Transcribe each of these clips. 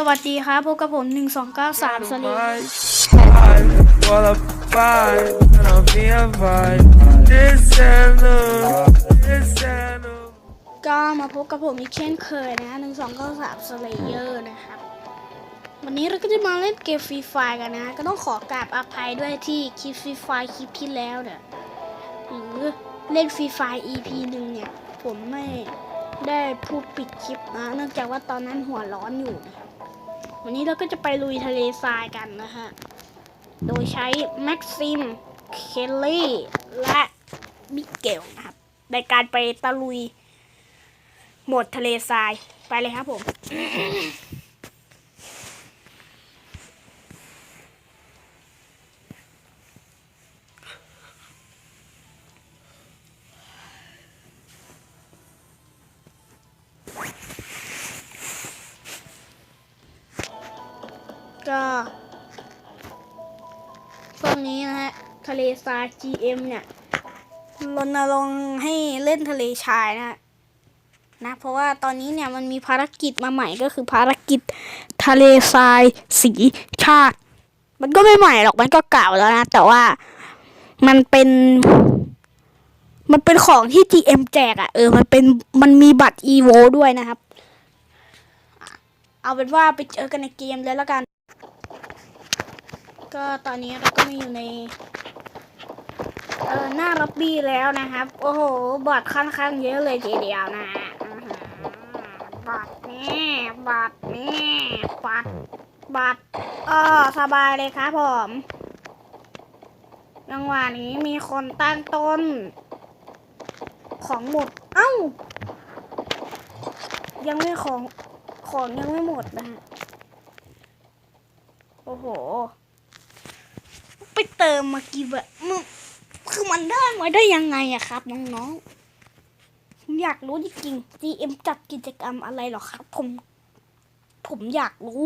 สวัสดีครับพบกับผม 1293สลี Well, a vibe, and I'll be a vibe. This and this and ก็มาพบกับผมอีกเช่นเคยนะ1293สเลเยอร์นะครับ วันนี้เราก็จะมาเล่นเกมฟรีไฟกันนะ ก็ต้องขอกราบอภัยด้วยที่คลิปฟรีไฟคลิปที่แล้วเนี่ยหรือเล่นฟรีไฟ EP หนึ่งเนี่ย ผมไม่ได้พูดปิดคลิปนะเนื่องจากว่าตอนนั้นหัวร้อนอยู่นะครับ วันนี้เราก็จะไปลุยทะเลทรายกันนะฮะ โดยใช้แม็กซิม เคลลี่ และมิเกลนะครับ ในการไปตะลุย หมดทะเลทราย ไปเลยครับผม ก็ช่วงนี้นะฮะทะเลทราย GM เนี่ยรณรงค์ให้เล่นทะเลชายนะนะเพราะว่าตอนนี้เนี่ยมันมีภารกิจมาใหม่ก็คือภารกิจทะเลทรายสีชาติ มันก็ไม่ใหม่หรอกมันก็เก่าแล้วนะ แต่ว่ามันเป็น มันเป็นของที่ GM แจกอะ่ะเออมันเป็นมันมีบัตร EVO ด้วยนะครับ เอาเป็นว่าไปเจอกันในเกมเลยแล้วกัน ก็ตอนนี้เราก็มาอยู่ใน เออหน้าล็อบบี้แล้วนะครับ โอ้โห บอดค่อนข้างเยอะเลยทีเดียวนะบอดนี่บอดนี่บอดบอดเออสบายเลยครับผมจังหวะนี้มีคนตั้งต้น ของหมด เอ้า ยังไม่ของ ของยังไม่หมดนะฮะ โอ้โห เติมมากี่แบบมึงคือมันได้มาได้ยังไงอะครับ น้องๆผมอยากรู้จริงๆ GM จัดกิจกรรมอะไรหรอครับ ผม ผมอยากรู้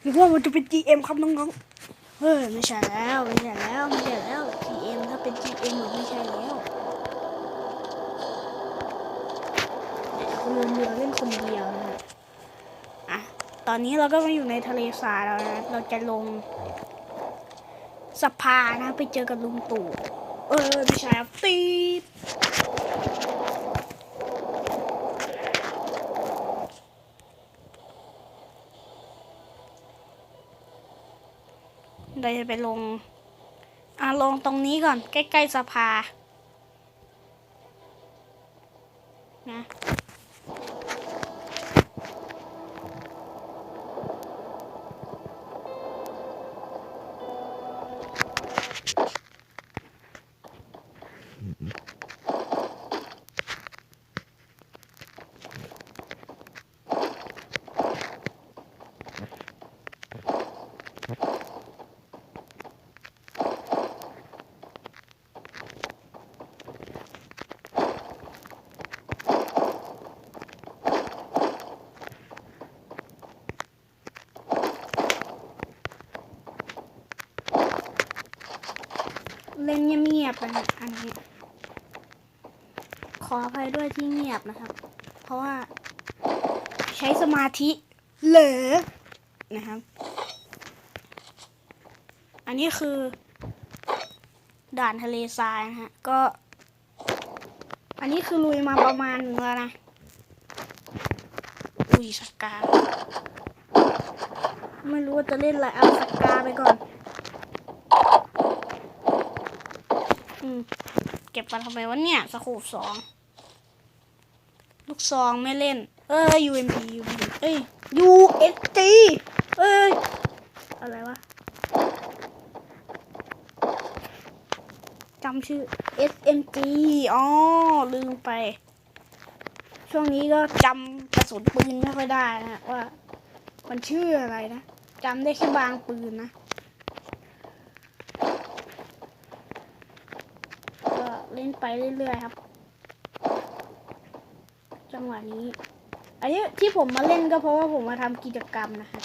หรือว่ามันจะเป็น GM ครับน้องๆ เฮ้ยไม่ใช่แล้ว ไม่ใช่แล้ว ไม่ใช่แล้ว GM ถ้าเป็น GM มันไม่ใช่แล้ว คนเรือเล่นคนเดียวนะฮะอะตอนนี้เราก็มาอยู่ในทะเลทราแล้วนะเราจะลงสะพานนะไปเจอกับลุงตู่เออไม่ใช่ตีดเราจะไปลง อะลงตรงนี้ก่อน ใกล้ ๆสภานะ เล่ นเงียอันนี้ ขออภัยด้วยที่เงียบนะครับ เพราะว่าใช้สมาธิเหลอนะครับ อันนี้คือ ด่านทะเลทรายนะฮะ ก็ อันนี้คือลุยมาประมาณนึงแล้วนะ อุ้ยสกา ไม่รู้ว่าจะเล่นอะไรเอาสกาไปก่อน อืม เก็บมาทำไมวะเนี่ยสโคปสอง ลูกซองไม่เล่น เอ้ย UMP UMP เอ้ย USG เอ้ย อะไรวะจำชื่อ SMG อ๋อ ลืมไป ช่วงนี้ก็จำกระสุนปืนไม่ค่อยได้นะว่า มันชื่ออะไรนะจำได้แค่บางปืนนะ ก็เล่น ไปเรื่อยๆครับ จังหวะนี้ อันนี้ที่ผมมาเล่นก็เพราะว่าผมมาทำกิจกรรมนะครับ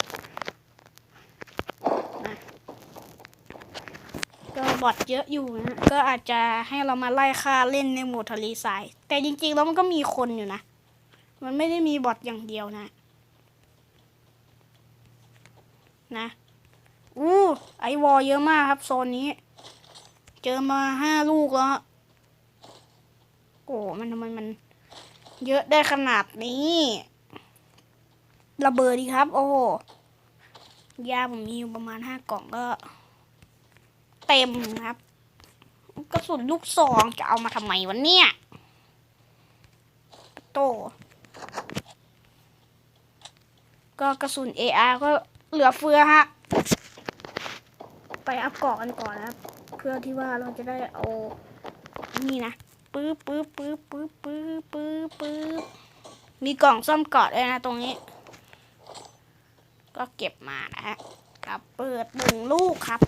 นะก็บอทเยอะอยู่นะ ก็อาจจะให้เรามาไล่ฆ่าเล่นในโหมดทะเลทราย แต่จริงๆแล้วมันก็มีคนอยู่นะ มันไม่ได้มีบอทอย่างเดียวนะ นะ อู้ไอวอลเยอะมากครับโซนนี้ เจอมาห้าลูกแล้ว โอ้มันทำไมมัน เยอะได้ขนาดนี้ ระเบิดดีครับ โอ้โหยาผมมีอยู่ประมาณห้ากล่องก็ เต็มครับกระสุนลูกซองจะเอามาทำไมวะเนี่ยโต ก็กระสุน AR ก็เหลือเฟือฮะ ไปอัพเกาะกันก่อนนะครับ เพื่อที่ว่าเราจะได้เอา นี่นะ ปื๊บปื๊บปื๊บปื๊บปื๊บปื๊บปื๊บมีกล่องซ่อมกาะด้วยนะตรงนี้ ก็เก็บมานะฮะกับเปิดหนึ่งลูกครับ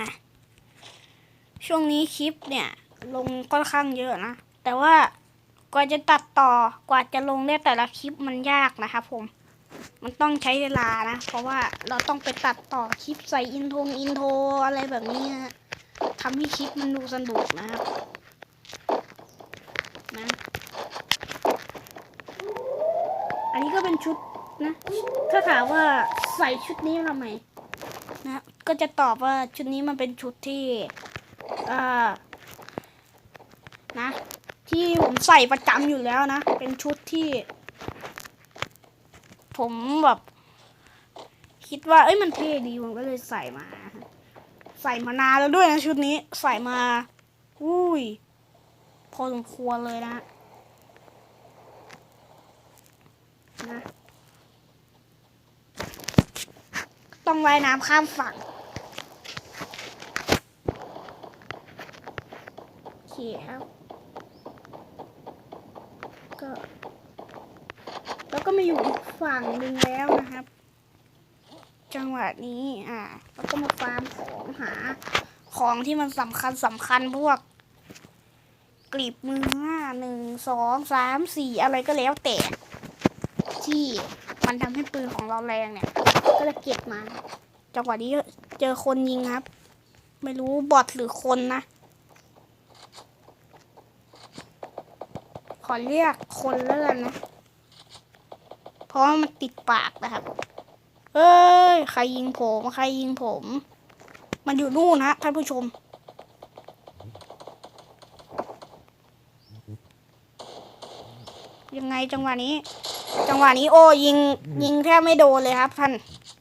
นะ ช่วงนี้คลิปเนี่ย ลงค่อนข้างเยอะนะ แต่ว่ากว่าจะตัดต่อกว่าจะลงได้แต่ละคลิปมันยากนะครับผม มันต้องใช้เวลานะ เพราะว่าเราต้องไปตัดต่อคลิปใส่อินโทงอินโทรอะไรแบบนี้ฮะ ทำให้คลิปมันดูสนุกนะครับ นะ อันนี้ก็เป็นชุดนะ ถ้าถามว่าใส่ชุดนี้ทำไมนะ ก็จะตอบว่าชุดนี้มันเป็นชุดที่อ่อนะ ที่ผมใส่ประจำอยู่แล้วนะ เป็นชุดที่ ผมแบบ คิดว่า เอ้ยมันเท่ดีผมก็เลยใส่มา ใส่มานานแล้วด้วยนะชุดนี้ใส่มาอุ้ย พอสมควรเลยนะนะ ต้องว่ายน้ำข้ามฝั่งโอเคครับก็แล้วก็มาอยู่อีกฝั่งหนึ่งแล้วนะครับ จังหวะนี้อ่า ก็มาฟาร์มของหา ของที่มันสำคัญสำคัญพวกกลีบมือห้าหนึ่งสองสามสี่อะไรก็แล้วแต่ ที่มันทำให้ปืนของเราแรงเนี่ย ก็จะเก็บมา จังหวะนี้เจอคนยิงครับ ไม่รู้บอทหรือคนนะ ขอเรียกคนแล้วกันนะ เพราะมันติดปากนะครับ เอ้ย ใครยิงผม ใครยิงผม มันอยู่นู่นฮะท่านผู้ชม ยังไงจังหวะนี้ จังหวะนี้โอ้ยิงยิงแทบไม่โดนเลยครับ ท่าน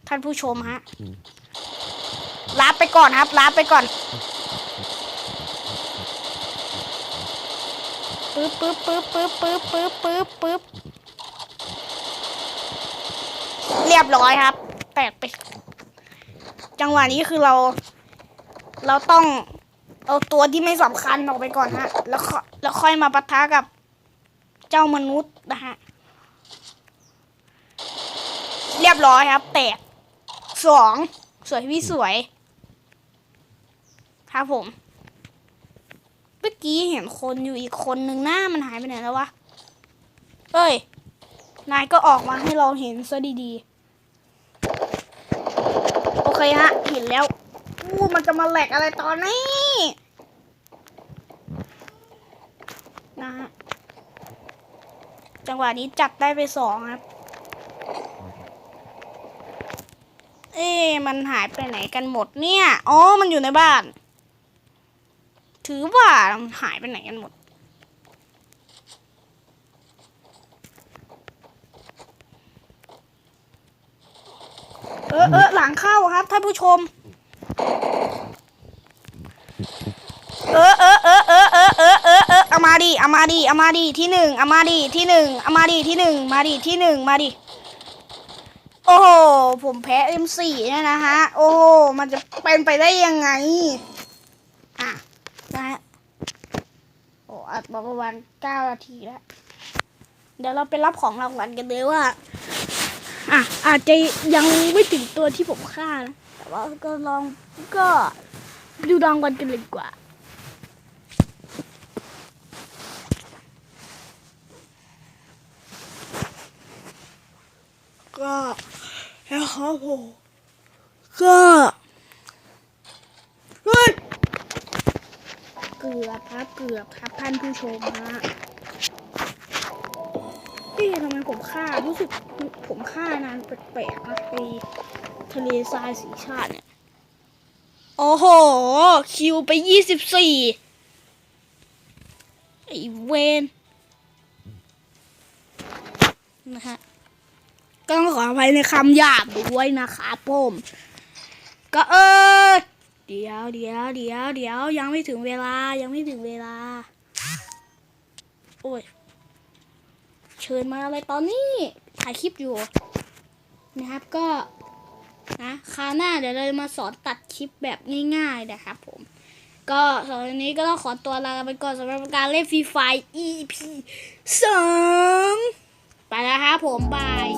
ท่านผู้ชมฮะรับไปก่อนครับรับไปก่อนปึ๊บปึ๊บปึ๊บปึ๊บปึ๊บปึ๊บปึ๊บปึ๊บ เรียบร้อยครับ แตกไป จังหวะนี้คือเรา เราต้องเอาตัวที่ไม่สำคัญออกไปก่อนฮะ แล้วค่อยแล้วค่อยมาปะทะกับเจ้ามนุษย์นะฮะ เรียบร้อยครับ แตกสองสวยพี่สวย ครับผม เมื่อกี้เห็นคนอยู่อีกคนหนึ่งหน้ามันหายไปไหนแล้ววะ เอ้ย นายก็ออกมาให้เราเห็นซะดีๆ เคฮะ เห็นแล้วอู้มันจะมาแหลกอะไรตอนนี้นะฮะจังหวะนี้จัดได้ไปสองครับ เอ๊มันหายไปไหนกันหมดเนี่ย อ๋อ มันอยู่ในบ้าน ถือว่ามันหายไปไหนกันหมด เออเออหลังเข้าครับท่านผู้ชม เออเออเออเออเออเออเออเออเอามาดิเอามาดิเอามาดิที่หนึ่งเอามาดิที่หนึ่งเอามาดิที่หนึ่งมาดิที่หนึ่งมาดิโอ้โหผมแพ้ M4 เนี่ยนะฮะ โอ้โหมันจะเป็นไปได้ยังไง อะนะฮะโอ้อัดประมาณเก้านาทีแล้ว เดี๋ยวเราไปรับของรางวัลกันเลยว่า อะอาจจะยังไม่ถึงตัวที่ผมฆ่านะแต่ว่าก็ลองก็ดูรางวัลกันเลยดีกว่าก็นะครับผมก็เฮ้ยเกือบครับเกือบครับท่านผู้ชมฮะ พี่ทำไมผมฆ่ารู้สึกผมฆ่านานแปลกๆนะไปทะเลทรายสีชาติเนี่ย โอ้โห คิวไปยี่สิบสี่ไอเวนนะฮะก็ต้องขออภัยในคำหยาบด้วยนะครับผมก็เออเดี๋ยวเดี๋ยวเดี๋ยวเดี๋ยวยังไม่ถึงเวลายังไม่ถึงเวลา โอ้ย เชิญมาอะไรตอนนี้ถ่ายคลิปอยู่ นะครับก็นะคราวหน้าเดี๋ยวเราจะมาสอนตัดคลิปแบบง่ายๆนะครับผม ก็สำหรับวันนี้ก็ต้องขอตัวลาไปก่อนสำหรับการเล่นฟรีไฟ EP สองไปแล้วครับผมบาย